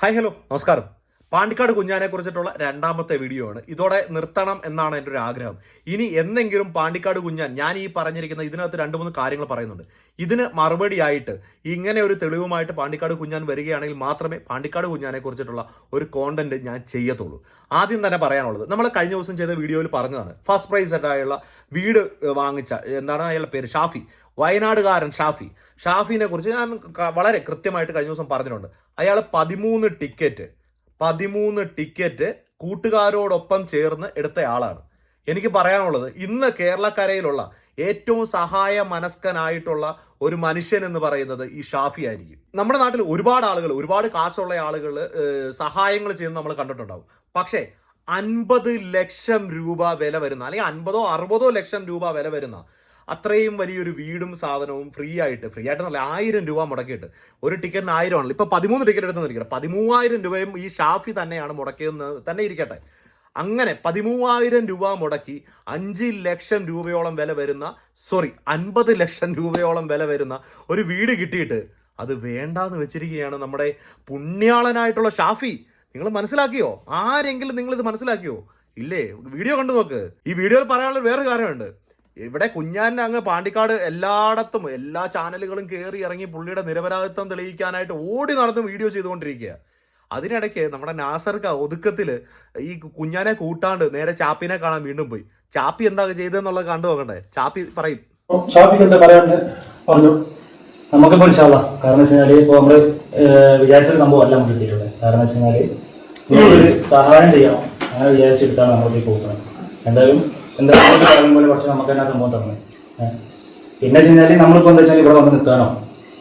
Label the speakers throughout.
Speaker 1: Hi hello നമസ്കാരം. പാണ്ടിക്കാട് കുഞ്ഞാനെ കുറിച്ചിട്ടുള്ള രണ്ടാമത്തെ വീഡിയോ ആണ്. ഇതോടെ നിർത്തണം എന്നാണ് എന്റെ ഒരു ആഗ്രഹം. ഇനി എന്നെങ്കിലും പാണ്ടിക്കാട് കുഞ്ഞാൻ ഞാൻ ഈ പറഞ്ഞിരിക്കുന്ന ഇതിനകത്ത് രണ്ട് മൂന്ന് കാര്യങ്ങൾ പറയുന്നുണ്ട്. ഇതിന് മറുപടിയായിട്ട് ഇങ്ങനെ ഒരു തെളിവുമായിട്ട് പാണ്ടിക്കാട് കുഞ്ഞാൻ വരികയാണെങ്കിൽ മാത്രമേ പാണ്ടിക്കാട് കുഞ്ഞാനെ കുറിച്ചിട്ടുള്ള ഒരു കോണ്ടന്റ് ഞാൻ ചെയ്യത്തുള്ളൂ. ആദ്യം തന്നെ പറയാനുള്ളത് നമ്മൾ കഴിഞ്ഞ ദിവസം ചെയ്ത വീഡിയോയിൽ പറഞ്ഞതാണ്. ഫസ്റ്റ് പ്രൈസ് ആയിട്ടുള്ള വീട് വാങ്ങിച്ച എന്താണ് അയാളുടെ പേര്? ഷാഫി. വയനാടുകാരൻ ഷാഫി. ഷാഫിനെ കുറിച്ച് ഞാൻ വളരെ കൃത്യമായിട്ട് കഴിഞ്ഞ ദിവസം പറഞ്ഞിട്ടുണ്ട്. അയാൾ പതിമൂന്ന് ടിക്കറ്റ് പതിമൂന്ന് ടിക്കറ്റ് കൂട്ടുകാരോടൊപ്പം ചേർന്ന് എടുത്ത ആളാണ്. എനിക്ക് പറയാനുള്ളത് ഇന്ന് കേരളക്കരയിലുള്ള ഏറ്റവും സഹായ മനസ്കനായിട്ടുള്ള ഒരു മനുഷ്യൻ എന്ന് പറയുന്നത് ഈ ഷാഫി ആയിരിക്കും. നമ്മുടെ നാട്ടിൽ ഒരുപാട് ആളുകൾ ഒരുപാട് കാശുള്ള ആളുകൾ സഹായങ്ങൾ ചെയ്യുന്നത് നമ്മൾ കണ്ടിട്ടുണ്ടാവും. പക്ഷേ അൻപത് ലക്ഷം രൂപ വില വരുന്ന അല്ലെങ്കിൽ അൻപതോ അറുപതോ ലക്ഷം രൂപ വില വരുന്ന അത്രയും വലിയൊരു വീടും സാധനവും ഫ്രീ ആയിട്ട് ഫ്രീ ആയിട്ട് നല്ല ആയിരം രൂപ മുടക്കിയിട്ട്. ഒരു ടിക്കറ്റിന് ആയിരം ആണല്ലോ. ഇപ്പോൾ പതിമൂന്ന് ടിക്കറ്റ് എടുത്തെന്നിരിക്കട്ടെ പതിമൂവായിരം രൂപയും ഈ ഷാഫി തന്നെയാണ് മുടക്കിയതെന്ന് തന്നെ ഇരിക്കട്ടെ. അങ്ങനെ പതിമൂവായിരം രൂപ മുടക്കി അഞ്ച് ലക്ഷം രൂപയോളം വില വരുന്ന സോറി അൻപത് ലക്ഷം രൂപയോളം വില വരുന്ന ഒരു വീട് കിട്ടിയിട്ട് അത് വേണ്ടാന്ന് വെച്ചിരിക്കുകയാണ് നമ്മുടെ പുണ്യാളനായിട്ടുള്ള ഷാഫി. നിങ്ങൾ മനസ്സിലാക്കിയോ? ആരെങ്കിലും നിങ്ങൾ ഇത് മനസ്സിലാക്കിയോ? ഇല്ലേ? വീഡിയോ കണ്ടു നോക്ക്. ഈ വീഡിയോയിൽ പറയാനുള്ള വേറെ കാര്യമുണ്ട്. ഇവിടെ കുഞ്ഞാൻ അങ്ങ് പാണ്ടിക്കാട് എല്ലായിടത്തും എല്ലാ ചാനലുകളും കയറി ഇറങ്ങി പുള്ളിയുടെ നിരപരാധിത്വം തെളിയിക്കാനായിട്ട് ഓടി നടന്ന് വീഡിയോ ചെയ്തുകൊണ്ടിരിക്കുക. അതിനിടയ്ക്ക് നമ്മുടെ നാസർക്ക് ഒതുക്കത്തിൽ ഈ കുഞ്ഞാനെ കൂട്ടാണ്ട് നേരെ ചാപ്പിനെ കാണാൻ വീണ്ടും പോയി. ചാപ്പി എന്താ ചെയ്തെന്നുള്ളത് കണ്ടു നോക്കണ്ടേ? ചാപ്പി പറയും.
Speaker 2: ഷാഫിക്ക് എന്താ പറയാണ്ട് പറഞ്ഞു.
Speaker 3: നമുക്കിപ്പോൾ ഇൻഷാല്ല കാരണം വെച്ച് കഴിഞ്ഞാൽ ഇപ്പൊ നമ്മൾ വിചാരിച്ച വിചാരിച്ചൊരു സംഭവം അല്ല നമുക്ക് കിട്ടിയിട്ടുള്ളത്. കാരണം വെച്ച് കഴിഞ്ഞാൽ ഒരു സഹായം ചെയ്യണം. അങ്ങനെ വിചാരിച്ചെടുത്താണ് നമ്മൾ പോകുന്നത് എന്തായാലും എന്തായാലും പറയുന്ന പോലെ കുറച്ച് നമുക്ക് തന്നെ സംഭവം തന്നെ പിന്നെ വെച്ച് നമ്മളിപ്പോൾ നമ്മളിപ്പോ എന്താ വെച്ചാൽ ഇവിടെ വന്ന് നിൽക്കാനോ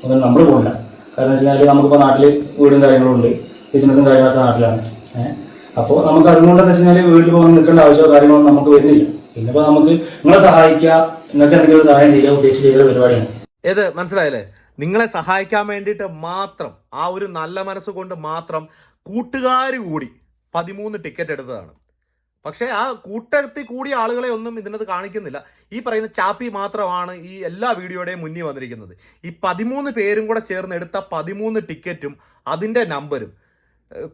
Speaker 3: ഒന്നും നമ്മൾ പോകില്ല കാരണം വെച്ച് കഴിഞ്ഞാൽ നമുക്കിപ്പോൾ നാട്ടിൽ വീടും കാര്യങ്ങളും ഉണ്ട്. ബിസിനസ്സും കാര്യങ്ങളൊക്കെ നാട്ടിലാണ്. ഏഹ് അപ്പോൾ നമുക്ക് അതുകൊണ്ട് എന്താ വെച്ച് കഴിഞ്ഞാൽ വീട്ടിൽ പോകാൻ നിൽക്കേണ്ട ആവശ്യമോ കാര്യങ്ങളൊന്നും നമുക്ക് വരുന്നില്ല. പിന്നെ ഇപ്പൊ നമുക്ക് നിങ്ങളെ സഹായിക്കുക നിങ്ങൾക്ക് എന്തെങ്കിലും സഹായം ചെയ്യാൻ ഉദ്ദേശിച്ച് ചെയ്ത പരിപാടിയാണ്.
Speaker 1: ഏത്? മനസ്സിലായല്ലേ? നിങ്ങളെ സഹായിക്കാൻ വേണ്ടിയിട്ട് മാത്രം ആ ഒരു നല്ല മനസ്സുകൊണ്ട് മാത്രം കൂട്ടുകാർ കൂടി പതിമൂന്ന് ടിക്കറ്റ് എടുത്തതാണ്. പക്ഷേ ആ കൂട്ടത്തിൽ കൂടിയ ആളുകളെ ഒന്നും ഇതിനകത്ത് കാണിക്കുന്നില്ല. ഈ പറയുന്ന ചാപ്പി മാത്രമാണ് ഈ എല്ലാ വീഡിയോയുടെയും മുന്നിൽ വന്നിരിക്കുന്നത്. ഈ പതിമൂന്ന് പേരും കൂടെ ചേർന്ന് എടുത്ത പതിമൂന്ന് ടിക്കറ്റും അതിന്റെ നമ്പരും.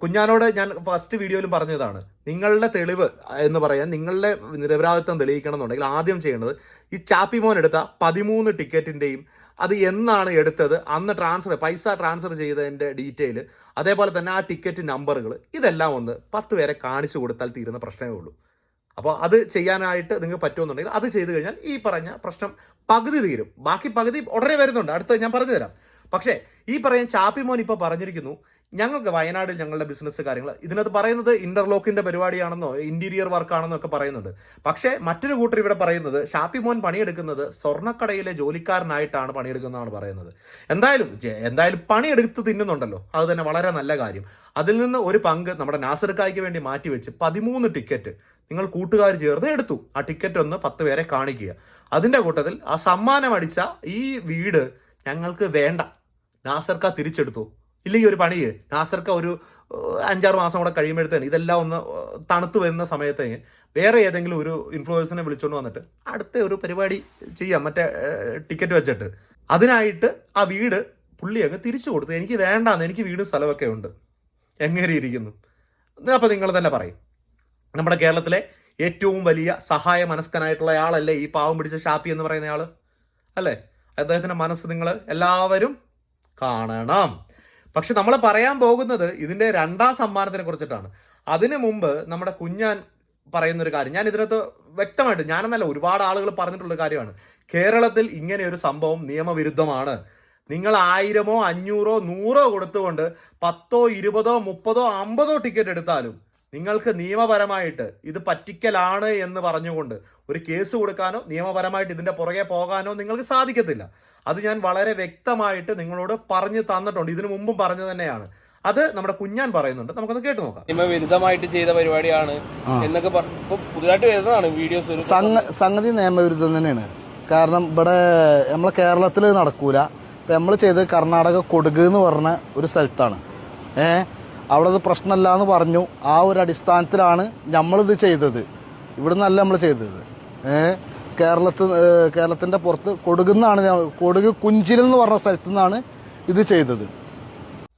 Speaker 1: കുഞ്ഞാനോട് ഞാൻ ഫസ്റ്റ് വീഡിയോയിലും പറഞ്ഞതാണ്. നിങ്ങളുടെ തെളിവ് എന്ന് പറയാൻ നിങ്ങളുടെ നിരപരാധിത്വം തെളിയിക്കണം എന്നുണ്ടെങ്കിൽ ആദ്യം ചെയ്യേണ്ടത് ഈ ചാപ്പി മോൻ എടുത്ത പതിമൂന്ന് ടിക്കറ്റിന്റെയും അത് എന്നാണ് എടുത്തത്? അന്ന് ട്രാൻസ്ഫർ പൈസ ട്രാൻസ്ഫർ ചെയ്തതിന്റെ ഡീറ്റെയിൽ അതേപോലെ തന്നെ ആ ടിക്കറ്റ് നമ്പറുകൾ ഇതെല്ലാം ഒന്ന് പത്ത് പേരെ കാണിച്ചു കൊടുത്താൽ തീരുന്ന പ്രശ്നമേ ഉള്ളൂ. അപ്പോൾ അത് ചെയ്യാനായിട്ട് നിങ്ങൾക്ക് പറ്റുമെന്നുണ്ടെങ്കിൽ അത് ചെയ്തു കഴിഞ്ഞാൽ ഈ പറഞ്ഞ പ്രശ്നം പകുതി തീരും. ബാക്കി പകുതി ഉടനെ വരുന്നുണ്ട്. അടുത്ത് ഞാൻ പറഞ്ഞുതരാം. പക്ഷേ ഈ പറയുന്ന ചാപ്പിമോൻ ഇപ്പോൾ പറഞ്ഞിരിക്കുന്നു ഞങ്ങൾക്ക് വയനാട് ഞങ്ങളുടെ ബിസിനസ് കാര്യങ്ങൾ ഇതിനകത്ത് പറയുന്നത് ഇന്റർലോക്കിന്റെ പരിപാടിയാണെന്നോ ഇന്റീരിയർ വർക്കാണെന്നോ ഒക്കെ പറയുന്നുണ്ട്. പക്ഷേ മറ്റൊരു കൂട്ടർ ഇവിടെ പറയുന്നത് ഷാപ്പി മോൻ പണിയെടുക്കുന്നത് സ്വർണക്കടയിലെ ജോലിക്കാരനായിട്ടാണ് പണിയെടുക്കുന്നതാണ് പറയുന്നത്. എന്തായാലും എന്തായാലും പണിയെടുത്ത് തിന്നുന്നുണ്ടല്ലോ. അത് തന്നെ വളരെ നല്ല കാര്യം. അതിൽ നിന്ന് ഒരു പങ്ക് നമ്മുടെ നാസർക്കായ്ക്ക് വേണ്ടി മാറ്റിവെച്ച് പതിമൂന്ന് ടിക്കറ്റ് നിങ്ങൾ കൂട്ടുകാർ ചേർന്ന് എടുത്തു. ആ ടിക്കറ്റ് ഒന്ന് പത്ത് പേരെ കാണിക്കുക. അതിന്റെ കൂട്ടത്തിൽ ആ സമ്മാനം അടിച്ച ഈ വീട് ഞങ്ങൾക്ക് വേണ്ട. നാസർക്ക തിരിച്ചെടുത്തു. ഇല്ലെങ്കിൽ ഒരു പണി നാസർക്ക് ഒരു അഞ്ചാറ് മാസം കൂടെ കഴിയുമ്പോഴത്തേന് ഇതെല്ലാം ഒന്ന് തണുത്തു വരുന്ന സമയത്തേക്ക് വേറെ ഏതെങ്കിലും ഒരു ഇൻഫ്ലുവൻസിനെ വിളിച്ചുകൊണ്ട് വന്നിട്ട് അടുത്ത ഒരു പരിപാടി ചെയ്യാം. മറ്റേ ടിക്കറ്റ് വെച്ചിട്ട്. അതിനായിട്ട് ആ വീട് പുള്ളി അങ്ങ് തിരിച്ചു കൊടുത്തു. എനിക്ക് വേണ്ടാന്ന് എനിക്ക് വീടും സ്ഥലമൊക്കെ ഉണ്ട്. എങ്ങനെ ഇരിക്കുന്നു? അപ്പോൾ നിങ്ങൾ തന്നെ പറയും. നമ്മുടെ കേരളത്തിലെ ഏറ്റവും വലിയ സഹായ മനസ്കനായിട്ടുള്ള ആളല്ലേ ഈ പാവം പിടിച്ച ഷാപ്പി എന്ന് പറയുന്ന ആൾ അല്ലേ? അദ്ദേഹത്തിന്റെ മനസ്സ് നിങ്ങൾ എല്ലാവരും കാണണം. പക്ഷെ നമ്മൾ പറയാൻ പോകുന്നത് ഇതിന്റെ രണ്ടാം സമ്മാനത്തിനെ കുറിച്ചിട്ടാണ്. അതിനു മുമ്പ് നമ്മുടെ കുഞ്ഞാൻ പറയുന്നൊരു കാര്യം ഞാൻ ഇതിനകത്ത് വ്യക്തമായിട്ട് ഞാനെന്നല്ല ഒരുപാട് ആളുകൾ പറഞ്ഞിട്ടുള്ള കാര്യമാണ്. കേരളത്തിൽ ഇങ്ങനെ ഒരു സംഭവം നിയമവിരുദ്ധമാണ്. നിങ്ങൾ ആയിരമോ അഞ്ഞൂറോ നൂറോ കൊടുത്തുകൊണ്ട് പത്തോ ഇരുപതോ മുപ്പതോ അമ്പതോ ടിക്കറ്റ് എടുത്താലും നിങ്ങൾക്ക് നിയമപരമായിട്ട് ഇത് പറ്റിക്കലാണ് എന്ന് പറഞ്ഞുകൊണ്ട് ഒരു കേസ് കൊടുക്കാനോ നിയമപരമായിട്ട് ഇതിന്റെ പുറകെ പോകാനോ നിങ്ങൾക്ക് സാധിക്കത്തില്ല. അത് ഞാൻ വളരെ വ്യക്തമായിട്ട് നിങ്ങളോട് പറഞ്ഞു തന്നിട്ടുണ്ട്. ഇതിനു മുമ്പും പറഞ്ഞു തന്നെയാണ്. അത് നമ്മുടെ കുഞ്ഞാൻ പറയുന്നുണ്ട്. നമുക്കൊന്ന് കേട്ടു നോക്കാം.
Speaker 4: സിനിമ വിരുദ്ധമായിട്ട് ചെയ്ത പരിപാടിയാണ് എന്നൊക്കെ പുതുതായിട്ട് വരുന്നതാണ് വീഡിയോസ്
Speaker 5: സംഗതി നിയമവിരുദ്ധം തന്നെയാണ്. കാരണം ഇവിടെ നമ്മളെ കേരളത്തിൽ നടക്കൂല. ഇപ്പം നമ്മൾ ചെയ്തത് കർണാടക കൊടുക് എന്ന് പറഞ്ഞ ഒരു സ്ഥലത്താണ്. ഏ? അവിടെ അത് പ്രശ്നമല്ല എന്ന് പറഞ്ഞു. ആ ഒരു അടിസ്ഥാനത്തിലാണ് നമ്മളിത് ചെയ്തത്. ഇവിടെ നിന്നല്ല നമ്മൾ ചെയ്തത്. ഏ? കേരളത്തിൽ കേരളത്തിന്റെ പുറത്ത് കൊടുകുന്നാണ് ഞാൻ- കൊടുക് കുഞ്ചിൽ എന്ന് പറഞ്ഞ സ്ഥലത്തു നിന്നാണ് ഇത് ചെയ്തത്.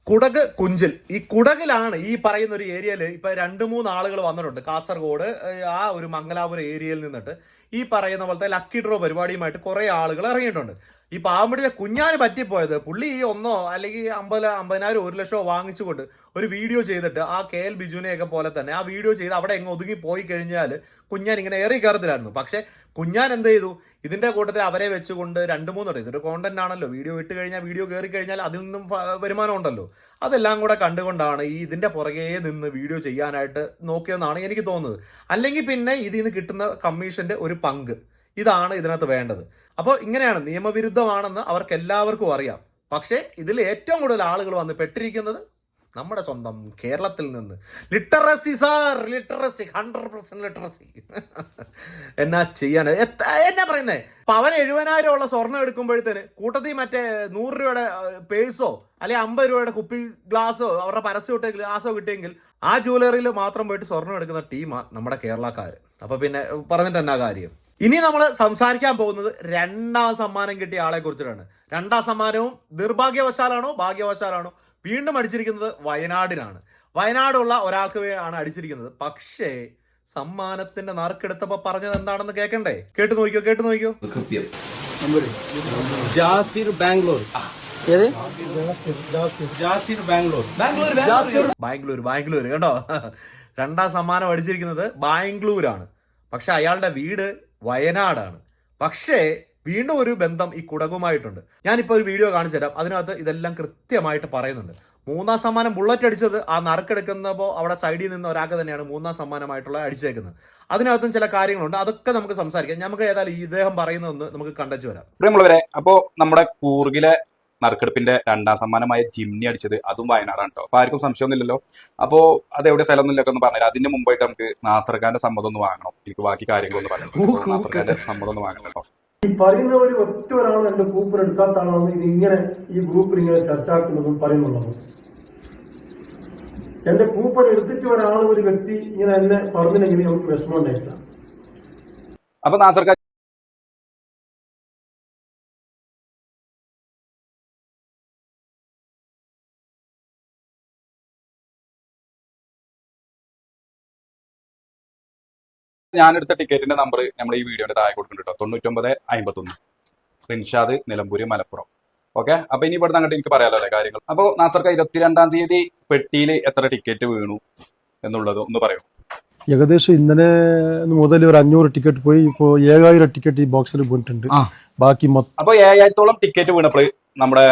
Speaker 1: കുടക് കുഞ്ചിൽ. ഈ കുടകിലാണ് ഈ പറയുന്ന ഒരു ഏരിയയിൽ ഇപ്പൊ രണ്ട് മൂന്ന് ആളുകൾ വന്നിട്ടുണ്ട്. കാസർഗോഡ് ആ ഒരു മംഗലാപുരം ഏരിയയിൽ നിന്നിട്ട്. ഈ പറയുന്ന പോലത്തെ ലക്കി ഡ്രോ പരിപാടിയുമായിട്ട് കുറേ ആളുകൾ ഇറങ്ങിയിട്ടുണ്ട്. ഈ പാവമ്പടിയെ കുഞ്ഞാന് പറ്റിപ്പോയത് പുള്ളി ഈ ഒന്നോ അല്ലെങ്കിൽ അമ്പത് അമ്പതിനായിരം ഒരു ലക്ഷമോ വാങ്ങിച്ചുകൊണ്ട് ഒരു വീഡിയോ ചെയ്തിട്ട് ആ കെ എൽ ബിജുവിനെയൊക്കെ പോലെ തന്നെ ആ വീഡിയോ ചെയ്ത് അവിടെ എങ്ങ് ഒതുങ്ങി പോയി കഴിഞ്ഞാൽ കുഞ്ഞാൻ ഇങ്ങനെ ഏറി കയറത്തിലായിരുന്നു. പക്ഷേ കുഞ്ഞാൻ എന്ത് ചെയ്തു? ഇതിന്റെ കൂട്ടത്തിൽ അവരെ വെച്ചുകൊണ്ട് രണ്ട് മൂന്ന് ഇതൊരു കോണ്ടന്റ് ആണല്ലോ. വീഡിയോ ഇട്ട് കഴിഞ്ഞാൽ വീഡിയോ കയറി കഴിഞ്ഞാൽ അതിൽ നിന്നും വരുമാനം ഉണ്ടല്ലോ. അതെല്ലാം കൂടെ കണ്ടുകൊണ്ടാണ് ഈ ഇതിന്റെ പുറകെ നിന്ന് വീഡിയോ ചെയ്യാനായിട്ട് നോക്കിയെന്നാണ് എനിക്ക് തോന്നുന്നത്. അല്ലെങ്കിൽ പിന്നെ ഇതിൽ നിന്ന് കിട്ടുന്ന കമ്മീഷന്റെ ഒരു പങ്ക്. ഇതാണ് ഇതിനകത്ത് വേണ്ടത്. അപ്പോൾ ഇങ്ങനെയാണ് നിയമവിരുദ്ധമാണെന്ന് അവർക്ക് എല്ലാവർക്കും അറിയാം. പക്ഷേ ഇതിൽ ഏറ്റവും കൂടുതൽ ആളുകൾ വന്ന് പെട്ടിരിക്കുന്നത് നമ്മുടെ സ്വന്തം കേരളത്തിൽ നിന്ന്. Literacy sir literacy hundred percent literacy എന്നാ ചെയ്യാൻ? എന്നാ പറയുന്നേ? പവൻ എഴുപതിനായിരം ഉള്ള സ്വർണം എടുക്കുമ്പോഴത്തേന് കൂട്ടത്തിൽ മറ്റേ നൂറ് രൂപയുടെ പേഴ്സോ അല്ലെങ്കിൽ അമ്പത് രൂപയുടെ കുപ്പി ഗ്ലാസോ അവരുടെ പരസ്യം ഇട്ട ഗ്ലാസോ കിട്ടിയെങ്കിൽ ആ ജ്വല്ലറിയിൽ മാത്രം പോയിട്ട് സ്വർണം എടുക്കുന്ന ടീമാണ് നമ്മുടെ കേരളക്കാർ അപ്പൊ പിന്നെ പറഞ്ഞിട്ട് എന്നാ കാര്യം? ഇനി നമ്മൾ സംസാരിക്കാൻ പോകുന്നത് രണ്ടാം സമ്മാനം കിട്ടിയ ആളെ കുറിച്ചിട്ടാണ്. രണ്ടാം സമ്മാനവും നിർഭാഗ്യവശാലാണോ ഭാഗ്യവശാലാണോ? വീണ്ടും അടിച്ചിരിക്കുന്നത് വയനാടിനാണ്. വയനാടുള്ള ഒരാൾക്ക് ആണ് അടിച്ചിരിക്കുന്നത്. പക്ഷേ സമ്മാനത്തിന്റെ നറുക്കെടുത്തപ്പോ പറഞ്ഞത് എന്താണെന്ന് കേൾക്കണ്ടേ കേട്ടു നോക്കിയോ കേട്ടു നോക്കിയോ
Speaker 6: ജാസിർ ബാംഗ്ലൂർ. ജാസിർ ബാംഗ്ലൂർ.
Speaker 1: ബാംഗ്ലൂർ ബാംഗ്ലൂർ കേട്ടോ. രണ്ടാം സമ്മാനം അടിച്ചിരിക്കുന്നത് ബാംഗ്ലൂരാണ്. പക്ഷെ അയാളുടെ വീട് വയനാടാണ്. പക്ഷേ വീണ്ടും ഒരു ബന്ധം ഈ കുടകുമായിട്ടുണ്ട്. ഞാനിപ്പോൾ ഒരു വീഡിയോ കാണിച്ചു തരാം. അതിനകത്ത് ഇതെല്ലാം കൃത്യമായിട്ട് പറയുന്നുണ്ട്. മൂന്നാം സമ്മാനം ബുള്ളറ്റ് അടിച്ചത് ആ നറുക്കെടുക്കുന്നപ്പോൾ അവിടെ സൈഡിൽ നിന്ന് ഒരാൾക്ക് തന്നെയാണ് മൂന്നാം സമ്മാനമായിട്ടുള്ള അടിച്ചേക്കുന്നത്. അതിനകത്തും ചില കാര്യങ്ങളുണ്ട്. അതൊക്കെ നമുക്ക് സംസാരിക്കാം. നമുക്ക് ഏതായാലും ഈ ഇദ്ദേഹം പറയുന്നതൊന്ന് നമുക്ക് കണ്ടച്ചു വരാം.
Speaker 7: പ്രിയമുള്ളവരെ അപ്പോ നമ്മുടെ കൂർഗിലെ നറുക്കെടുപ്പിന്റെ രണ്ടാം സമ്മാനമായ ജിംനി അടിച്ചത് അതും വയനാടാണ് കേട്ടോ അപ്പൊ ആർക്കും സംശയമൊന്നുമില്ലല്ലോ. അപ്പോ അത് എവിടെ സ്ഥലം ഒന്നുമില്ലൊക്കെ ഒന്ന് പറഞ്ഞു അതിന്റെ മുമ്പായിട്ട് നമുക്ക് നാസർഖാന്റെ സമ്മതം ഒന്ന് വാങ്ങണം. എനിക്ക് ബാക്കി കാര്യങ്ങളൊന്നും ഖാന്റെ സമ്മതം ഒന്ന് വാങ്ങണം കേട്ടോ
Speaker 2: ഈ പറയുന്നവർ ഒറ്റ ഒരാളും എന്റെ കൂപ്പർ എടുക്കാത്ത ആളാണ് ഇത് ഇങ്ങനെ ഈ ഗ്രൂപ്പിൽ ഇങ്ങനെ ചർച്ചാക്കുന്നതും പറയുന്നുള്ളത്. എന്റെ കൂപ്പൺ എടുത്തിട്ട് ഒരാൾ ഒരു വ്യക്തി ഇങ്ങനെ എന്നെ പറഞ്ഞില്ലെങ്കിൽ നമുക്ക് വിഷമം ഉണ്ടായിട്ടില്ല.
Speaker 7: അപ്പൊ ഞാനെടുത്ത ടിക്കറ്റിന്റെ നമ്പർ നമ്മൾ ഈ വീഡിയോന്റെ താഴെ കൊടുക്കുന്നുണ്ട് കേട്ടോ തൊണ്ണൂറ്റൊമ്പത് അമ്പത്തൊന്ന് റിൻഷാദ് നിലമ്പൂര് മലപ്പുറം. ഓക്കെ അപ്പൊ ഇനി ഇവിടുന്ന് അങ്ങോട്ട് എനിക്ക് പറയാലോ അല്ലെ കാര്യങ്ങൾ? അപ്പൊ നാസർക്ക ഇരുപത്തിരണ്ടാം തീയതി പെട്ടിയിൽ എത്ര ടിക്കറ്റ് വീണു എന്നുള്ളത് ഒന്ന് പറയൂ.
Speaker 8: ഏകദേശം ഇന്നലെ മുതൽ ഒരു അഞ്ഞൂറ് ടിക്കറ്റ് പോയി. ഇപ്പോൾ ഏഴായിരം ടിക്കറ്റ് ഈ ബോക്സിൽ പോയിട്ടുണ്ട്. ബാക്കി മൊത്തം
Speaker 7: അപ്പൊ ഏഴായിരത്തോളം ടിക്കറ്റ് വീണപ്പോൾ നമ്മുടെ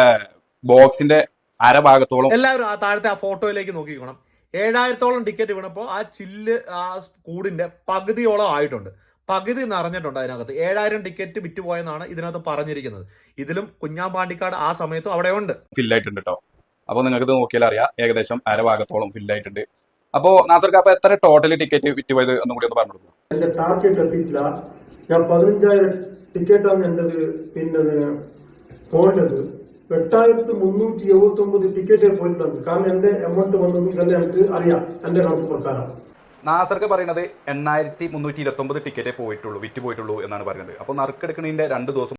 Speaker 7: ബോക്സിന്റെ അരഭാഗത്തോളം
Speaker 1: എല്ലാവരും ആ താഴത്തെ ആ ഫോട്ടോയിലേക്ക് നോക്കിക്കോണം. ഏഴായിരത്തോളം ടിക്കറ്റ് വീണപ്പോൾ ആ ചില്ല് ആ കൂടിന്റെ പകുതിയോളം ആയിട്ടുണ്ട്. പകുതി നിറഞ്ഞിട്ടുണ്ട് അതിനകത്ത്. ഏഴായിരം ടിക്കറ്റ് വിറ്റുപോയെന്നാണ് ഇതിനകത്ത് പറഞ്ഞിരിക്കുന്നത്. ഇതിലും കുഞ്ഞാമ്പാണ്ടിക്കാട് ആ സമയത്തും അവിടെ ഉണ്ട്
Speaker 7: ഫില്ലായിട്ടുണ്ട് കേട്ടോ അപ്പൊ നിങ്ങൾക്ക് നോക്കിയാൽ അറിയാം ഏകദേശം അരഭാഗത്തോളം ഫില്ലായിട്ടുണ്ട്. അപ്പോ നാസർക്ക് അപ്പൊ എത്ര ടോട്ടൽ ടിക്കറ്റ് വിറ്റുപോയത് ഒന്നും കൂടി ഒന്ന് പറഞ്ഞു കൊടുക്കും.
Speaker 2: എന്റെ ടാർഗറ്റ് എത്തിയിട്ടില്ല. ഞാൻ പതിനഞ്ചായിരം ടിക്കറ്റാണ് എന്റേത് പിന്നെ ഫോണിലത് എട്ടായിരത്തി മുന്നൂറ്റി എഴുപത്തി ഒമ്പത് ടിക്കറ്റേ പോയിട്ടുണ്ട് കാരണം എന്റെ എമൗണ്ട് വന്നത് തന്നെ എനിക്ക് അറിയാം. എന്റെ കണക്ക് പ്രകാരം.
Speaker 7: നാസർക്ക് പറയുന്നത് എണ്ണായിരത്തി മുന്നൂറ്റി ഇരുപത്തി ഒമ്പത് ടിക്കറ്റേ പോയിട്ടുള്ളൂ വിറ്റ് പോയിട്ടുള്ളൂ എന്നാണ് പറയുന്നത്. അപ്പോൾ നറുക്കെടുക്കുന്നതിന്റെ രണ്ട് ദിവസം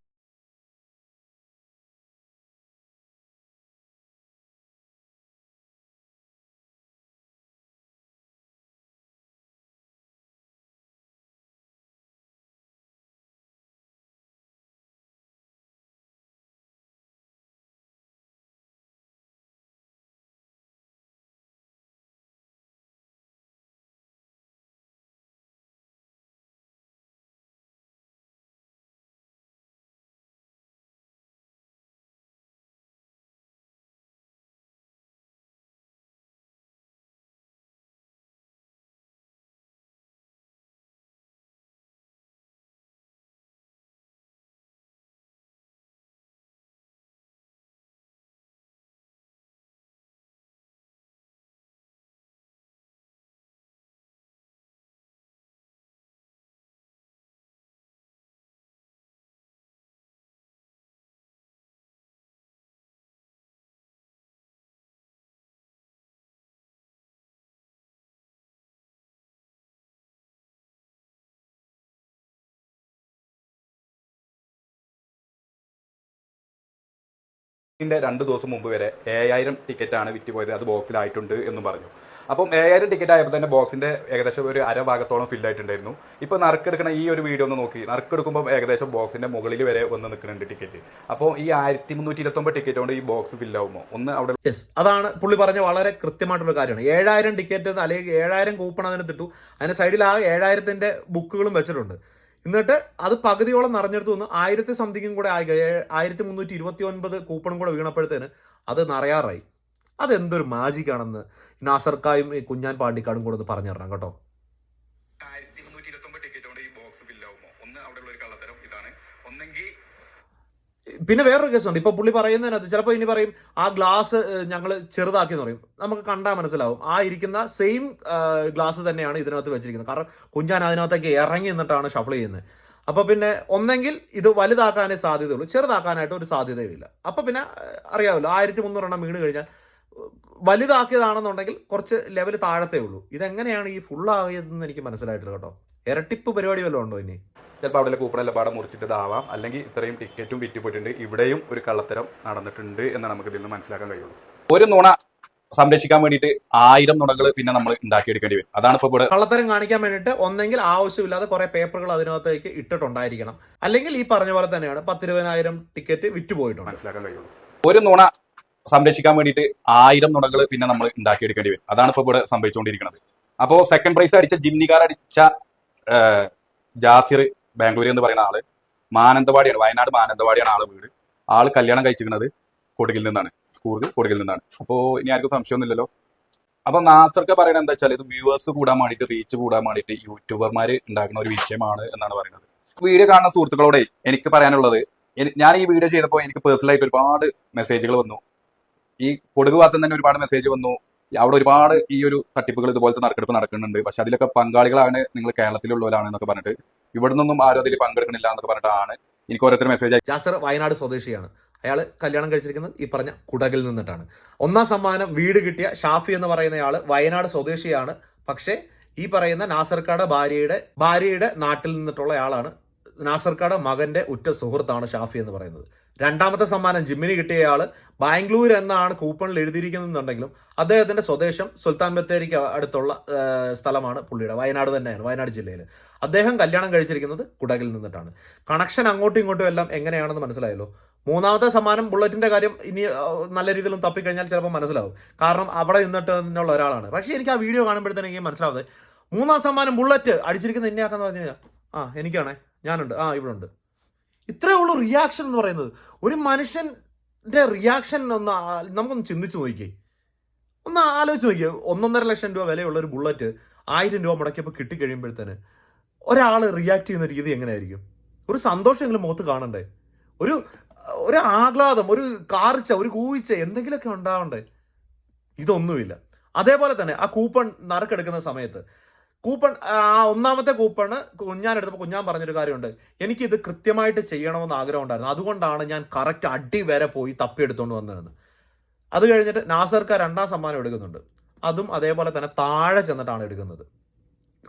Speaker 7: ഇതിന്റെ രണ്ട് ദിവസം മുമ്പ് വരെ ഏഴായിരം ടിക്കറ്റ് ആണ് വിറ്റ് പോയത് അത് ബോക്സിലായിട്ടുണ്ട് എന്നും പറഞ്ഞു. അപ്പം ഏഴായിരം ടിക്കറ്റ് ആയപ്പോൾ തന്നെ ബോക്സിന്റെ ഏകദേശം ഒരു അര ഭാഗത്തോളം ഫിൽ ആയിട്ടുണ്ടായിരുന്നു. ഇപ്പൊ നറുക്കെടുക്കണ ഈ ഒരു വീഡിയോ ഒന്ന് നോക്കി. നറുക്കെടുക്കുമ്പോൾ ഏകദേശം ബോക്സിന്റെ മുകളിൽ വരെ വന്ന് നിൽക്കുന്നുണ്ട് ടിക്കറ്റ് അപ്പോൾ ഈ ആയിരത്തി മുന്നൂറ്റി ഇരുപത്തൊമ്പത് ടിക്കറ്റ് കൊണ്ട് ഈ ബോക്സ് ഫിൽ ആവുമോ? ഒന്ന് അവിടെ
Speaker 1: യെസ് അതാണ് പുള്ളി പറഞ്ഞ വളരെ കൃത്യമായിട്ടുള്ള കാര്യമാണ്. ഏഴായിരം ടിക്കറ്റ് അല്ലെങ്കിൽ ഏഴായിരം കൂപ്പൺ അതിന് തിട്ടു. അതിന് സൈഡിൽ ആ ഏഴായിരത്തിന്റെ ബുക്കുകളും വെച്ചിട്ടുണ്ട്. എന്നിട്ട് അത് പകുതിയോളം നിറഞ്ഞെടുത്ത് വന്ന് ആയിരത്തി സംതിങ്ങും കൂടെ ആയി ആയിരത്തി മുന്നൂറ്റി ഇരുപത്തി ഒൻപത് കൂപ്പണും കൂടെ വീണപ്പോഴത്തേന് അത് നിറയാറായി. അതെന്തൊരു മാജിക് ആണെന്ന് നാസർക്കായും ഈ കുഞ്ഞാൻ പാണ്ടിക്കാടും കൂടെ ഒന്ന് പറഞ്ഞു തരണം കേട്ടോ
Speaker 7: ഒന്നെങ്കിൽ
Speaker 1: പിന്നെ വേറൊരു കേസുണ്ട്. ഇപ്പൊ പുള്ളി പറയുന്നതിനകത്ത് ചിലപ്പോൾ ഇനി പറയും ആ ഗ്ലാസ് ഞങ്ങൾ ചെറുതാക്കി എന്ന് പറയും. നമുക്ക് കണ്ടാൽ മനസ്സിലാവും. ആ ഇരിക്കുന്ന സെയിം ഗ്ലാസ് തന്നെയാണ് ഇതിനകത്ത് വെച്ചിരിക്കുന്നത്. കാരണം കുഞ്ഞാൻ അതിനകത്തേക്ക് ഇറങ്ങി നിന്നിട്ടാണ് ഷഫിൾ ചെയ്യുന്നത്. അപ്പൊ പിന്നെ ഒന്നെങ്കിൽ ഇത് വലുതാക്കാനേ സാധ്യതയുള്ളൂ. ചെറുതാക്കാനായിട്ട് ഒരു സാധ്യതയുമില്ല അപ്പൊ പിന്നെ അറിയാമല്ലോ ആയിരത്തി മുന്നൂറെണ്ണം വീണ് കഴിഞ്ഞാൽ വലുതാക്കിയതാണെന്നുണ്ടെങ്കിൽ കുറച്ച് ലെവൽ താഴത്തേ ഉള്ളൂ. ഇതെങ്ങനെയാണ് ഈ ഫുൾ ആകിയതെന്ന് എനിക്ക് മനസ്സിലായിട്ടില്ല കേട്ടോ. ഇരട്ടിപ്പ് പരിപാടി വല്ലതും ഉണ്ടോ ഇനി?
Speaker 7: ചിലപ്പോൾ അവിടെ കൂപ്പൺ എല്ലാം പാടം മുറിച്ചിട്ടതാവാം അല്ലെങ്കിൽ ഇത്രയും ടിക്കറ്റും വിറ്റ് പോയിട്ടുണ്ട്. ഇവിടെയും ഒരു കള്ളത്തരം നടന്നിട്ടുണ്ട് എന്നാണ് നമുക്ക് ഇതിൽ നിന്ന് മനസ്സിലാക്കാൻ കഴിയുള്ളൂ. ഒരു നുണ സംരക്ഷിക്കാൻ വേണ്ടിയിട്ട് ആയിരം നുണകൾ പിന്നെ നമ്മൾ ഉണ്ടാക്കിയെടുക്കേണ്ടി വരും. അതാണ് ഇപ്പോൾ ഇവിടെ
Speaker 1: കള്ളത്തരം കാണിക്കാൻ വേണ്ടിയിട്ട് ഒന്നെങ്കിൽ ആവശ്യമില്ലാതെ കുറെ പേപ്പറുകൾ അതിനകത്തേക്ക് ഇട്ടിട്ടുണ്ടായിരിക്കണം. അല്ലെങ്കിൽ ഈ പറഞ്ഞ പോലെ തന്നെയാണ് പത്തിരുപതിനായിരം ടിക്കറ്റ് വിറ്റുപോയിട്ടുണ്ട്
Speaker 7: മനസ്സിലാക്കാൻ കഴിയുള്ളൂ. ഒരു നുണ സംരക്ഷിക്കാൻ വേണ്ടിയിട്ട് ആയിരം നുണകൾ പിന്നെ നമ്മൾ ഉണ്ടാക്കിയെടുക്കേണ്ടി വരും. അതാണ് ഇപ്പോൾ ഇവിടെ സംഭവിച്ചുകൊണ്ടിരിക്കുന്നത്. അപ്പോൾ സെക്കൻഡ് പ്രൈസ് അടിച്ച ജിംനികാർ അടിച്ച ജാസിർ ബാംഗ്ലൂർ എന്ന് പറയുന്ന ആൾ. മാനന്തവാടിയാണ് വയനാട് മാനന്തവാടിയാണ് ആൾ വീട്. ആൾ കല്യാണം കഴിച്ചിരിക്കുന്നത് കൊടുകിൽ നിന്നാണ്. കൂർഗ് കൊടുകിൽ നിന്നാണ്. അപ്പോ ഇനി ആർക്കും സംശയമൊന്നുമില്ലല്ലോ അപ്പൊ നാസർക്ക് പറയുന്നത് എന്താ വെച്ചാൽ ഇത് വ്യൂവേഴ്സ് കൂടാൻ വേണ്ടിയിട്ട് റീച്ച് കൂടാൻ വേണ്ടിയിട്ട് യൂട്യൂബർമാർ ഉണ്ടാക്കുന്ന ഒരു വിഷയമാണ് എന്നാണ് പറയുന്നത്. വീഡിയോ കാണുന്ന സുഹൃത്തുക്കളോടെ എനിക്ക് പറയാനുള്ളത് ഞാൻ ഈ വീഡിയോ ചെയ്തപ്പോൾ എനിക്ക് പേഴ്സണലായിട്ട് ഒരുപാട് മെസ്സേജുകൾ വന്നു. ഈ കൊടുകു ഭാഗത്ത് തന്നെ ഒരുപാട് മെസ്സേജ് വന്നു. അവിടെ ഒരുപാട് ഈ ഒരു തട്ടിപ്പുകൾ ഇതുപോലത്തെ നറുക്കെടുപ്പ് നടക്കുന്നുണ്ട്. പക്ഷെ അതിലൊക്കെ പങ്കാളികളാണ് നിങ്ങൾ കേരളത്തിലുള്ളവരാണ് എന്നൊക്കെ പറഞ്ഞിട്ട് ഇവിടെ ആരും അതിൽ പങ്കെടുക്കുന്നില്ല എന്നൊക്കെ പറഞ്ഞിട്ടാണ് എനിക്ക് ഓരോരുത്തർ മെസ്സേജ് ആയി
Speaker 1: ജാസർ വയനാട് സ്വദേശിയാണ്. അയാൾ കല്യാണം കഴിച്ചിരിക്കുന്നത് ഈ പറഞ്ഞ കുടകിൽ നിന്നിട്ടാണ്. ഒന്നാം സമ്മാനം വീട് കിട്ടിയ ഷാഫി എന്ന് പറയുന്നയാൾ വയനാട് സ്വദേശിയാണ്. പക്ഷേ ഈ പറയുന്ന നാസർക്കാട് ഭാര്യയുടെ ഭാര്യയുടെ നാട്ടിൽ നിന്നിട്ടുള്ള ആളാണ്. നാസർക്കാട് മകന്റെ ഉറ്റ സുഹൃത്താണ് ഷാഫി എന്ന് പറയുന്നത്. രണ്ടാമത്തെ സമ്മാനം ജിമ്മിന് കിട്ടിയ ആൾ ബാംഗ്ലൂർ എന്നാണ് കൂപ്പണിൽ എഴുതിയിരിക്കുന്നുണ്ടെങ്കിലും അദ്ദേഹത്തിന്റെ സ്വദേശം സുൽത്താൻ ബത്തേരിക്ക് അടുത്തുള്ള സ്ഥലമാണ് പുള്ളിയുടെ. വയനാട് തന്നെയാണ് വയനാട് ജില്ലയിൽ അദ്ദേഹം കല്യാണം കഴിച്ചിരിക്കുന്നത് കുടകിൽ നിന്നിട്ടാണ്. കണക്ഷൻ അങ്ങോട്ടും ഇങ്ങോട്ടും എല്ലാം എങ്ങനെയാണെന്ന് മനസ്സിലായല്ലോ? മൂന്നാമത്തെ സമ്മാനം ബുള്ളറ്റിന്റെ കാര്യം ഇനി നല്ല രീതിയിലും തപ്പിക്കഴിഞ്ഞാൽ ചിലപ്പോൾ മനസ്സിലാവും. കാരണം അവിടെ നിന്നിട്ട് തന്നെയുള്ള ഒരാളാണ്. പക്ഷേ എനിക്ക് ആ വീഡിയോ കാണുമ്പോഴത്തേനും എനിക്ക് മനസ്സിലാവുന്നത് മൂന്നാം സമ്മാനം ബുള്ളറ്റ് അടിച്ചിരിക്കുന്ന എന്നെയാക്കാന്ന് പറഞ്ഞു കഴിഞ്ഞാൽ ആ എനിക്കാണേ ഞാനുണ്ട് ആ ഇവിടെ ഉണ്ട് ഇത്രേ ഉള്ളൂ റിയാക്ഷൻ എന്ന് പറയുന്നത്. ഒരു മനുഷ്യന്റെ റിയാക്ഷൻ ഒന്ന് നമുക്കൊന്ന് ചിന്തിച്ചു നോക്കിയേ. ഒന്ന് ആലോചിച്ച് നോക്കിയേ. ഒന്നൊന്നര ലക്ഷം രൂപ വിലയുള്ള ഒരു ബുള്ളറ്റ് ആയിരം രൂപ മുടക്കിയപ്പോൾ കിട്ടിക്കഴിയുമ്പോഴത്തേന് ഒരാൾ റിയാക്ട് ചെയ്യുന്ന രീതി എങ്ങനെയായിരിക്കും? ഒരു സന്തോഷമെങ്കിലും മുഖത്ത് കാണണ്ടേ? ഒരു ഒരു ആഹ്ലാദം ഒരു കാർച്ച ഒരു കൂവിച്ച എന്തെങ്കിലുമൊക്കെ ഉണ്ടാവണ്ടേ? ഇതൊന്നുമില്ല. അതേപോലെ തന്നെ ആ കൂപ്പൺ നറുക്കെടുക്കുന്ന സമയത്ത് കൂപ്പൺ ആ ഒന്നാമത്തെ കൂപ്പണ് കുഞ്ഞാൻ എടുത്തപ്പോൾ കുഞ്ഞാൻ പറഞ്ഞൊരു കാര്യമുണ്ട്. എനിക്കിത് കൃത്യമായിട്ട് ചെയ്യണമെന്ന് ആഗ്രഹം ഉണ്ടായിരുന്നു അതുകൊണ്ടാണ് ഞാൻ കറക്റ്റ് അടി വരെ പോയി തപ്പിയെടുത്തുകൊണ്ട് വന്നതെന്ന്. അത് കഴിഞ്ഞിട്ട് നാസർക്ക് രണ്ടാം സമ്മാനം എടുക്കുന്നുണ്ട്. അതും അതേപോലെ തന്നെ താഴെ ചെന്നിട്ടാണ് എടുക്കുന്നത്.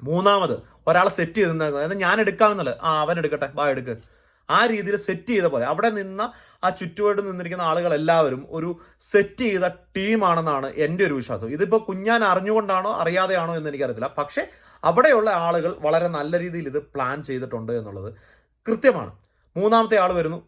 Speaker 1: മൂന്നാമത് ഒരാളെ സെറ്റ് ചെയ്ത് അതായത് ഞാൻ എടുക്കാമെന്നല്ല ആ അവൻ എടുക്കട്ടെ. വാ എടുക്ക്. ആ രീതിയിൽ സെറ്റ് ചെയ്ത പോലെ. അവിടെ നിന്ന ആ ചുറ്റുപാട് നിന്നിരിക്കുന്ന ആളുകൾ എല്ലാവരും ഒരു സെറ്റ് ചെയ്ത ടീമാണെന്നാണ് എന്റെ ഒരു വിശ്വാസം. ഇതിപ്പോൾ കുഞ്ഞാൻ അറിഞ്ഞുകൊണ്ടാണോ അറിയാതെയാണോ എന്ന് എനിക്കറിയത്തില്ല. പക്ഷേ അവിടെയുള്ള ആളുകൾ വളരെ നല്ല രീതിയിൽ ഇത് പ്ലാൻ ചെയ്തിട്ടുണ്ട് എന്നുള്ളത് കൃത്യമാണ്. മൂന്നാമത്തെ ആൾ വരുന്നു.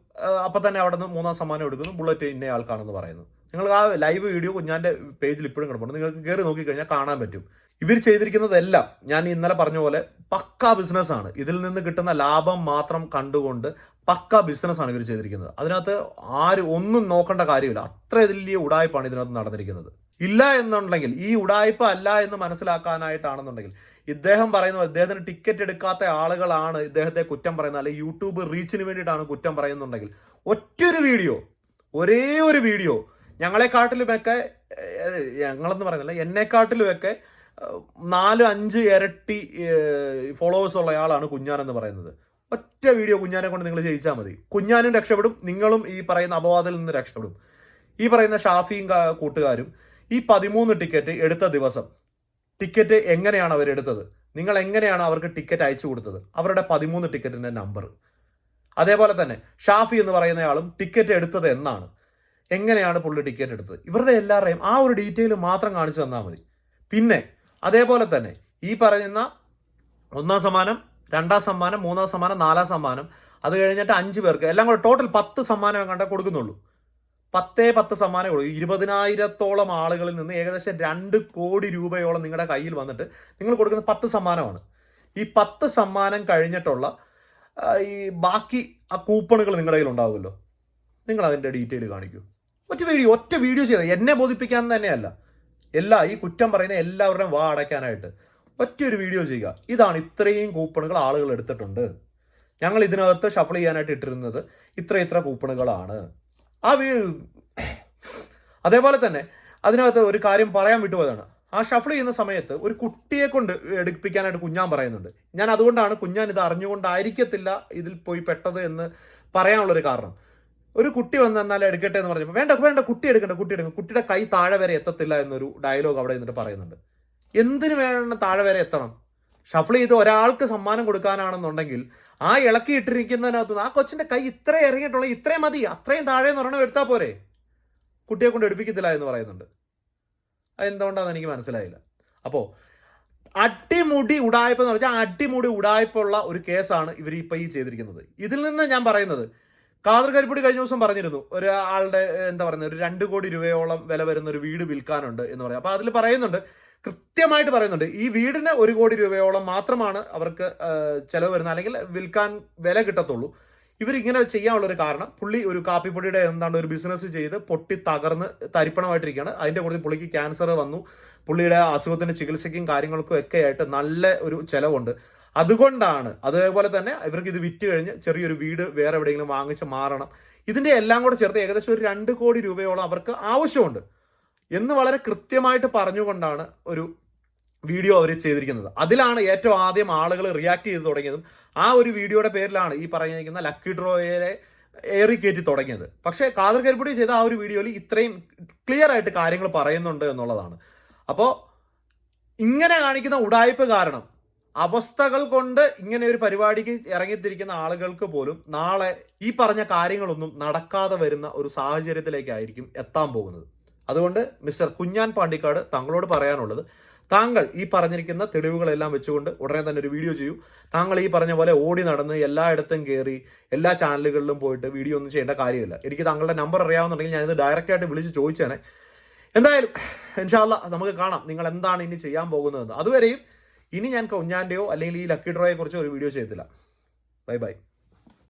Speaker 1: അപ്പം തന്നെ അവിടെ നിന്ന് മൂന്നാം സമ്മാനം എടുക്കുന്നു. ബുള്ളറ്റ് ഇന്ന ആൾക്കാണെന്ന് പറയുന്നു. നിങ്ങൾ ആ ലൈവ് വീഡിയോ കുഞ്ഞാന്റെ പേജിൽ ഇപ്പോഴും കിടപ്പുണ്ട്. നിങ്ങൾക്ക് കയറി നോക്കിക്കഴിഞ്ഞാൽ കാണാൻ പറ്റും. ഇവർ ചെയ്തിരിക്കുന്നതെല്ലാം ഞാൻ ഇന്നലെ പറഞ്ഞ പോലെ പക്ക ബിസിനസ്സാണ് ഇതിൽ നിന്ന് കിട്ടുന്ന ലാഭം മാത്രം കണ്ടുകൊണ്ട് പക്ക ബിസിനസ്സാണ് ഇവർ ചെയ്തിരിക്കുന്നത്. അതിനകത്ത് ആരും ഒന്നും നോക്കേണ്ട കാര്യമില്ല. അത്ര വലിയ ഉടായ്പാണ് ഇതിനകത്ത് നടന്നിരിക്കുന്നത്. ഇല്ല എന്നുണ്ടെങ്കിൽ ഈ ഉടായ്പ അല്ല എന്ന് മനസ്സിലാക്കാനായിട്ടാണെന്നുണ്ടെങ്കിൽ ഇദ്ദേഹം പറയുന്നത് ഇദ്ദേഹത്തിന് ടിക്കറ്റ് എടുക്കാത്ത ആളുകളാണ് ഇദ്ദേഹത്തെ കുറ്റം പറയുന്നത്. അല്ലെങ്കിൽ യൂട്യൂബ് റീച്ചിന് വേണ്ടിയിട്ടാണ് കുറ്റം പറയുന്നുണ്ടെങ്കിൽ. ഒറ്റൊരു വീഡിയോ ഒരേ ഒരു വീഡിയോ ഞങ്ങളെക്കാട്ടിലുമൊക്കെ ഞങ്ങളെന്ന് പറയുന്നില്ല എന്നെക്കാട്ടിലുമൊക്കെ നാല് അഞ്ച് ഇരട്ടി ഫോളോവേഴ്സ് ഉള്ള ആളാണ് കുഞ്ഞാൻ എന്ന് പറയുന്നത്. ഒറ്റ വീഡിയോ കുഞ്ഞാനെ കൊണ്ട് നിങ്ങൾ ജയിച്ചാൽ മതി. കുഞ്ഞാനും രക്ഷപ്പെടും നിങ്ങളും ഈ പറയുന്ന അപവാദത്തിൽ നിന്ന് രക്ഷപ്പെടും. ഈ പറയുന്ന ഷാഫിയും കൂട്ടുകാരും ഈ പതിമൂന്ന് ടിക്കറ്റ് എടുത്ത ദിവസം ടിക്കറ്റ് എങ്ങനെയാണ് അവരെടുത്തത് നിങ്ങൾ എങ്ങനെയാണ് അവർക്ക് ടിക്കറ്റ് അയച്ചു കൊടുത്തത്? അവരുടെ പതിമൂന്ന് ടിക്കറ്റിന്റെ നമ്പർ. അതേപോലെ തന്നെ ഷാഫി എന്ന് പറയുന്നയാളും ടിക്കറ്റ് എടുത്തത് എന്നാണ്. എങ്ങനെയാണ് പുള്ളി ടിക്കറ്റ് എടുത്തത്? ഇവരുടെ എല്ലാവരുടെയും ആ ഒരു ഡീറ്റെയിൽ മാത്രം കാണിച്ചു തന്നാൽ മതി. പിന്നെ അതേപോലെ തന്നെ ഈ പറയുന്ന ഒന്നാം സമ്മാനം രണ്ടാം സമ്മാനം മൂന്നാം സമ്മാനം നാലാം സമ്മാനം അത് കഴിഞ്ഞിട്ട് അഞ്ച് പേർക്ക് എല്ലാം കൂടെ ടോട്ടൽ പത്ത് സമ്മാനം കണ്ടേ കൊടുക്കുന്നുള്ളൂ. പത്തേ പത്ത് സമ്മാനം കൊടുക്കും ഇരുപതിനായിരത്തോളം ആളുകളിൽ നിന്ന് ഏകദേശം രണ്ട് കോടി രൂപയോളം നിങ്ങളുടെ കയ്യിൽ വന്നിട്ട് നിങ്ങൾ കൊടുക്കുന്ന പത്ത് സമ്മാനമാണ്. ഈ പത്ത് സമ്മാനം കഴിഞ്ഞിട്ടുള്ള ഈ ബാക്കി ആ കൂപ്പണുകൾ നിങ്ങളുടെ കയ്യിൽ ഉണ്ടാവുമല്ലോ. നിങ്ങൾ അതിന്റെ ഡീറ്റെയിൽ കാണിക്കൂ. ഒറ്റ വീഡിയോ ഒറ്റ വീഡിയോ ചെയ്താൽ എന്നെ ബോധിപ്പിക്കാൻ തന്നെയല്ല. എല്ലാ ഈ കുറ്റം പറയുന്ന എല്ലാവരുടെയും വാ അടയ്ക്കാനായിട്ട് ഒറ്റ ഒരു വീഡിയോ ചെയ്യുക. ഇതാണ് ഇത്രയും കൂപ്പണുകൾ ആളുകൾ എടുത്തിട്ടുണ്ട്. ഞങ്ങൾ ഇതിനകത്ത് ഷഫിൾ ചെയ്യാനായിട്ട് ഇട്ടിരുന്നത് ഇത്ര ഇത്ര കൂപ്പണുകളാണ്. ആ വീ അതേപോലെ തന്നെ അതിനകത്ത് ഒരു കാര്യം പറയാൻ വിട്ടുപോയതാണ്. ആ ഷഫിൾ ചെയ്യുന്ന സമയത്ത് ഒരു കുട്ടിയെ കൊണ്ട് എടുപ്പിക്കാനായിട്ട് കുഞ്ഞാൻ പറയുന്നുണ്ട്. ഞാൻ അതുകൊണ്ടാണ് കുഞ്ഞാൻ ഇത് അറിഞ്ഞുകൊണ്ടായിരിക്കത്തില്ല ഇതിൽ പോയി പെട്ടത് എന്ന് പറയാനുള്ളൊരു കാരണം. ഒരു കുട്ടി വന്ന് എന്നാൽ എടുക്കട്ടെ എന്ന് പറഞ്ഞപ്പോൾ വേണ്ട വേണ്ട കുട്ടി എടുക്കണ്ട കുട്ടി എടുക്കണം കുട്ടിയുടെ കൈ താഴെ വരെ എത്തത്തില്ല എന്നൊരു ഡയലോഗ് അവിടെ നിന്നിട്ട് പറയുന്നുണ്ട്. എന്തിനു വേണം താഴെ വരെ എത്തണം? ഷഫിൾ ചെയ്ത് ഒരാൾക്ക് സമ്മാനം കൊടുക്കാനാണെന്നുണ്ടെങ്കിൽ ആ ഇളക്കി ഇട്ടിരിക്കുന്നതിനകത്ത് ആ കൊച്ചിന്റെ കൈ ഇത്ര ഇറങ്ങിയിട്ടുള്ള ഇത്രയും മതി അത്രയും താഴെ എന്ന് പറഞ്ഞാൽ എടുത്താൽ പോരെ? കുട്ടിയെ കൊണ്ട് എടുപ്പിക്കത്തില്ല എന്ന് പറയുന്നുണ്ട്. അതെന്തുകൊണ്ടാണെന്ന് എനിക്ക് മനസ്സിലായില്ല. അപ്പോൾ അടിമുടി ഉടായ്പ എന്ന് പറഞ്ഞാൽ അടിമുടി ഉടായ്പുള്ള ഒരു കേസാണ് ഇവർ ഇപ്പോൾ ഈ ചെയ്തിരിക്കുന്നത്. ഇതിൽ നിന്ന് ഞാൻ പറയുന്നത് കാതർ കരിപ്പൊടി കഴിഞ്ഞ ദിവസം പറഞ്ഞിരുന്നു ഒരാളുടെ എന്താ പറയുന്നത് ഒരു രണ്ട് കോടി രൂപയോളം വില വരുന്ന ഒരു വീട് വിൽക്കാനുണ്ട് എന്ന് പറയാം. അപ്പോൾ അതിൽ പറയുന്നുണ്ട് കൃത്യമായിട്ട് പറയുന്നുണ്ട്. ഈ വീടിന് ഒരു കോടി രൂപയോളം മാത്രമാണ് അവർക്ക് ചിലവ് വരുന്നത്. അല്ലെങ്കിൽ വിൽക്കാൻ വില കിട്ടത്തുള്ളൂ. ഇവരിങ്ങനെ ചെയ്യാനുള്ളൊരു കാരണം പുള്ളി ഒരു കാപ്പിപ്പൊടിയുടെ എന്താണ് ഒരു ബിസിനസ് ചെയ്ത് പൊട്ടി തകർന്ന് തരിപ്പണമായിട്ടിരിക്കുകയാണ്. അതിന്റെ കൂടുതൽ പുള്ളിക്ക് ക്യാൻസർ വന്നു. പുള്ളിയുടെ അസുഖത്തിന്റെ ചികിത്സയ്ക്കും കാര്യങ്ങൾക്കും ഒക്കെ ആയിട്ട് നല്ല ഒരു ചിലവുണ്ട്. അതുകൊണ്ടാണ് അതേപോലെ തന്നെ ഇവർക്ക് ഇത് വിറ്റ് കഴിഞ്ഞ് ചെറിയൊരു വീട് വേറെ എവിടെയെങ്കിലും വാങ്ങിച്ച് മാറണം. ഇതിന്റെ എല്ലാം കൂടെ ചേർത്ത് ഏകദേശം ഒരു രണ്ട് കോടി രൂപയോളം അവർക്ക് ആവശ്യമുണ്ട്. എന്ന് വളരെ കൃത്യമായിട്ട് പറഞ്ഞുകൊണ്ടാണ് ഒരു വീഡിയോ അവർ ചെയ്തിരിക്കുന്നത്. അതിലാണ് ഏറ്റവും ആദ്യം ആളുകൾ റിയാക്ട് ചെയ്ത് തുടങ്ങിയതും. ആ ഒരു വീഡിയോയുടെ പേരിലാണ് ഈ പറഞ്ഞിരിക്കുന്ന ലക്കി ഡ്രോയിലെ ഏറി കയറ്റി തുടങ്ങിയത്. പക്ഷേ കാതർ കരിപ്പൊടി ചെയ്ത ആ ഒരു വീഡിയോയിൽ ഇത്രയും ക്ലിയർ ആയിട്ട് കാര്യങ്ങൾ പറയുന്നുണ്ട് എന്നുള്ളതാണ്. അപ്പോൾ ഇങ്ങനെ കാണിക്കുന്ന ഉടായ്പ കാരണം അവസ്ഥകൾ കൊണ്ട് ഇങ്ങനെ ഒരു പരിപാടിക്ക് ഇറങ്ങിത്തിരിക്കുന്ന ആളുകൾക്ക് പോലും നാളെ ഈ പറഞ്ഞ കാര്യങ്ങളൊന്നും നടക്കാതെ വരുന്ന ഒരു സാഹചര്യത്തിലേക്കായിരിക്കും എത്താൻ പോകുന്നത്. അതുകൊണ്ട് മിസ്റ്റർ കുഞ്ഞാൻ പാണ്ടിക്കാട് താങ്കളോട് പറയാനുള്ളത് താങ്കൾ ഈ പറഞ്ഞിരിക്കുന്ന തെളിവുകളെല്ലാം വെച്ചുകൊണ്ട് ഉടനെ തന്നെ ഒരു വീഡിയോ ചെയ്യൂ. താങ്കൾ ഈ പറഞ്ഞ പോലെ ഓടി നടന്ന് എല്ലായിടത്തും കയറി എല്ലാ ചാനലുകളിലും പോയിട്ട് വീഡിയോ ഒന്നും ചെയ്യേണ്ട കാര്യമില്ല. എനിക്ക് താങ്കളുടെ നമ്പർ അറിയാവുന്നുണ്ടെങ്കിൽ ഞാനിത് ഡയറക്റ്റ് ആയിട്ട് വിളിച്ച് ചോദിച്ചേനെ. എന്തായാലും ഇൻഷാല്ല നമുക്ക് കാണാം നിങ്ങൾ എന്താണ് ഇനി ചെയ്യാൻ പോകുന്നതെന്ന്. അതുവരെയും ഇനി ഞാൻ കുഞ്ഞാന്റെയോ അല്ലെങ്കിൽ ഈ ലക്കി ഡ്രോയെ കുറിച്ചോ ഒരു വീഡിയോ ചെയ്യത്തില്ല ബൈ ബൈ.